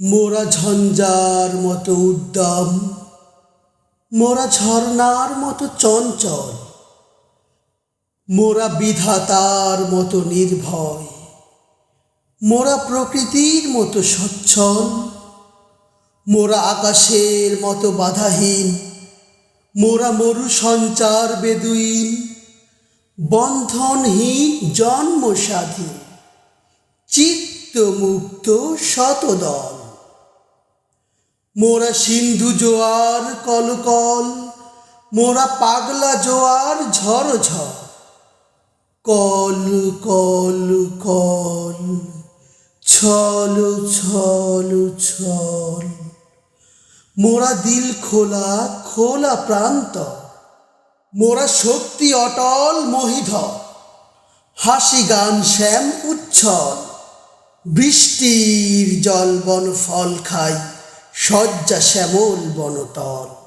মোরা ঝঞ্ঝার মতো উদ্যম, মোরা ঝর্ণার মতো চঞ্চল, মোরা বিধাতার মতো নির্ভয়, মোরা প্রকৃতির মতো সচ্ছল, মোরা আকাশের মতো বাধাহীন, মোরা মরু সঞ্চার বেদুইন, বন্ধনহীন স্বাধীন চিত্তমুক্ত শতদল। মোরা সিন্ধু জোয়ার কলকল, মোরা পাগলা জোয়ার ঝড় ঝড় কল কল কল, ছল ছল ছল। মোরা দিল খোলা খোলা প্রান্ত। মোরা শক্তি অটল, মহিধর। হাসি গান শ্যাম উচ্ছল। বৃষ্টির জল বন ফল খাই। শয্যা শ্যামল বনতল